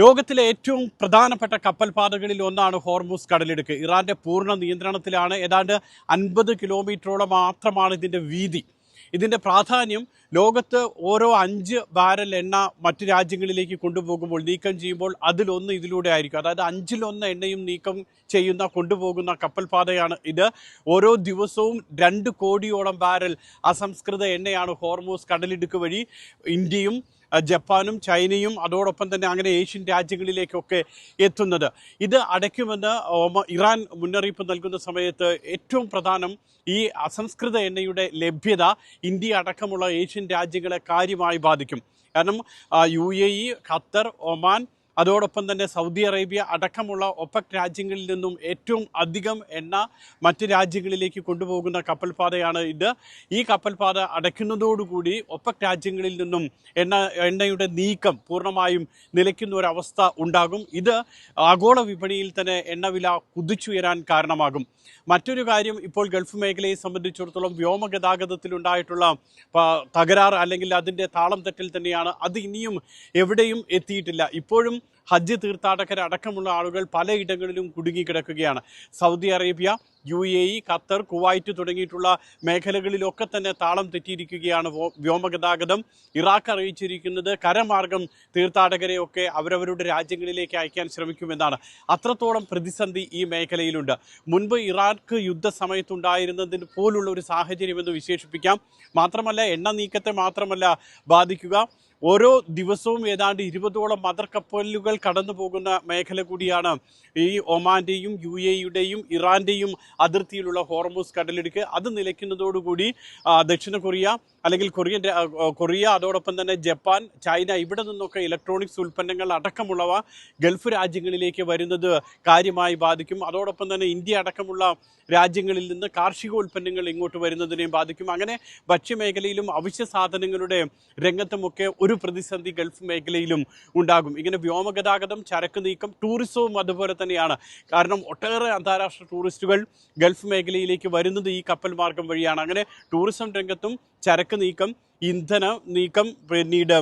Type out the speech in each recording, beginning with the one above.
ലോകത്തിലെ ഏറ്റവും പ്രധാനപ്പെട്ട കപ്പൽപാതകളിൽ ഒന്നാണ് ഹോർമൂസ് കടലിടുക്ക്. ഇറാന്റെ പൂർണ നിയന്ത്രണത്തിലാണ് ഏതാണ്ട് അൻപത് കിലോമീറ്ററോളം മാത്രമാണ് ഇതിന്റെ വീതി. ഇതിന്റെ പ്രാധാന്യം ലോകത്ത് ഓരോ അഞ്ച് ബാരൽ എണ്ണ മറ്റു രാജ്യങ്ങളിലേക്ക് കൊണ്ടുപോകുമ്പോൾ നീക്കം ചെയ്യുമ്പോൾ അതിലൊന്ന് ഇതിലൂടെ ആയിരിക്കും. അതായത് അഞ്ചിലൊന്ന് എണ്ണയും നീക്കം ചെയ്യുന്ന കൊണ്ടുപോകുന്ന കപ്പൽപാതയാണ് ഇത്. ഓരോ ദിവസവും രണ്ട് കോടിയോളം ബാരൽ അസംസ്കൃത എണ്ണയാണ് ഹോർമോസ് കടലിടുക്ക് വഴി ഇന്ത്യയും ജപ്പാനും ചൈനയും അതോടൊപ്പം തന്നെ അങ്ങനെ ഏഷ്യൻ രാജ്യങ്ങളിലേക്കൊക്കെ എത്തുന്നത്. ഇത് അടയ്ക്കുമെന്ന് ഇറാൻ മുന്നറിയിപ്പ് നൽകുന്ന സമയത്ത് ഏറ്റവും പ്രധാനം ഈ അസംസ്കൃത എണ്ണയുടെ ലഭ്യത ഇന്ത്യ അടക്കമുള്ള ഏഷ്യൻ രാജ്യങ്ങളെ കാര്യമായി ബാധിക്കും. കാരണം U A E Qatar Oman അതോടൊപ്പം തന്നെ സൗദി അറേബ്യ അടക്കമുള്ള ഒപ്പക് രാജ്യങ്ങളിൽ നിന്നും ഏറ്റവും അധികം എണ്ണ മറ്റ് രാജ്യങ്ങളിലേക്ക് കൊണ്ടുപോകുന്ന കപ്പൽപാതയാണ് ഇത്. ഈ കപ്പൽപാത അടയ്ക്കുന്നതോടുകൂടി ഒപ്പക് രാജ്യങ്ങളിൽ നിന്നും എണ്ണ എണ്ണയുടെ നീക്കം പൂർണമായും നിലയ്ക്കുന്ന ഒരവസ്ഥ ഉണ്ടാകും. ഇത് ആഗോള വിപണിയിൽ തന്നെ എണ്ണവില കുതിച്ചുയരാൻ കാരണമാകും. മറ്റൊരു കാര്യം ഇപ്പോൾ ഗൾഫ് മേഖലയെ സംബന്ധിച്ചിടത്തോളം വ്യോമ ഗതാഗതത്തിലുണ്ടായിട്ടുള്ള തകരാറ് അല്ലെങ്കിൽ അതിന്റെ താളം തെറ്റിൽ തന്നെയാണ്. അത് ഇനിയും എവിടെയും എത്തിയിട്ടില്ല. ഇപ്പോഴും ഹജ്ജ് തീർത്ഥാടകരടക്കമുള്ള ആളുകൾ പലയിടങ്ങളിലും കുടുങ്ങിക്കിടക്കുകയാണ്. Saudi Arabia U A E Qatar Kuwait തുടങ്ങിയിട്ടുള്ള മേഖലകളിലൊക്കെ തന്നെ താളം തെറ്റിയിരിക്കുകയാണ് വ്യോമഗതാഗതം. ഇറാഖ് അറിയിച്ചിരിക്കുന്നത് കരമാർഗം തീർത്ഥാടകരെയൊക്കെ അവരവരുടെ രാജ്യങ്ങളിലേക്ക് അയക്കാൻ ശ്രമിക്കുമെന്നാണ്. അത്രത്തോളം പ്രതിസന്ധി ഈ മേഖലയിലുണ്ട്. മുൻപ് ഇറാഖ് യുദ്ധസമയത്തുണ്ടായിരുന്നതിന് പോലുള്ള ഒരു സാഹചര്യം എന്ന് വിശേഷിപ്പിക്കാം. മാത്രമല്ല എണ്ണ നീക്കത്തെ മാത്രമല്ല ബാധിക്കുക. ഓരോ ദിവസവും ഏതാണ്ട് ഇരുപതോളം മദർ കപ്പലുകൾ കടന്നു പോകുന്ന മേഖല കൂടിയാണ് ഈ ഒമാന്റെയും യു എയുടെയും ഇറാന്റെയും അതിർത്തിയിലുള്ള ഹോർമോസ് കടലിടുക്ക് അത് നിലയ്ക്കുന്നതോടുകൂടി ദക്ഷിണ കൊറിയ അല്ലെങ്കിൽ കൊറിയൻ കൊറിയ അതോടൊപ്പം തന്നെ ജപ്പാൻ ചൈന ഇവിടെ നിന്നൊക്കെ ഇലക്ട്രോണിക്സ് ഉൽപ്പന്നങ്ങൾ അടക്കമുള്ളവ ഗൾഫ് രാജ്യങ്ങളിലേക്ക് വരുന്നത് കാര്യമായി ബാധിക്കും. അതോടൊപ്പം തന്നെ ഇന്ത്യ അടക്കമുള്ള രാജ്യങ്ങളിൽ നിന്ന് കാർഷിക ഉൽപ്പന്നങ്ങൾ ഇങ്ങോട്ട് വരുന്നതിനെയും ബാധിക്കും. അങ്ങനെ ഭക്ഷ്യമേഖലയിലും അവശ്യ സാധനങ്ങളുടെ രംഗത്തുമൊക്കെ ഒരു പ്രതിസന്ധി ഗൾഫ് മേഖലയിലും ഉണ്ടാകും. ഇങ്ങനെ വ്യോമഗതാഗതം ചരക്ക് നീക്കം ടൂറിസവും അതുപോലെ തന്നെയാണ്. കാരണം ഒട്ടേറെ അന്താരാഷ്ട്ര ടൂറിസ്റ്റുകൾ ഗൾഫ് മേഖലയിലേക്ക് വരുന്നത് ഈ കപ്പൽ മാർഗം വഴിയാണ്. അങ്ങനെ ടൂറിസം രംഗത്തും ചരക്ക് നീക്കം ഇന്ധന നീക്കം പിന്നീട്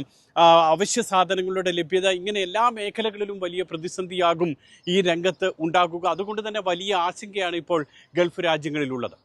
അവശ്യ സാധനങ്ങളുടെ ലഭ്യത ഇങ്ങനെ എല്ലാ മേഖലകളിലും വലിയ പ്രതിസന്ധിയാകും ഈ രംഗത്ത് ഉണ്ടാകുക. അതുകൊണ്ട് തന്നെ വലിയ ആശങ്കയാണ് ഇപ്പോൾ ഗൾഫ് രാജ്യങ്ങളിലുള്ളത്.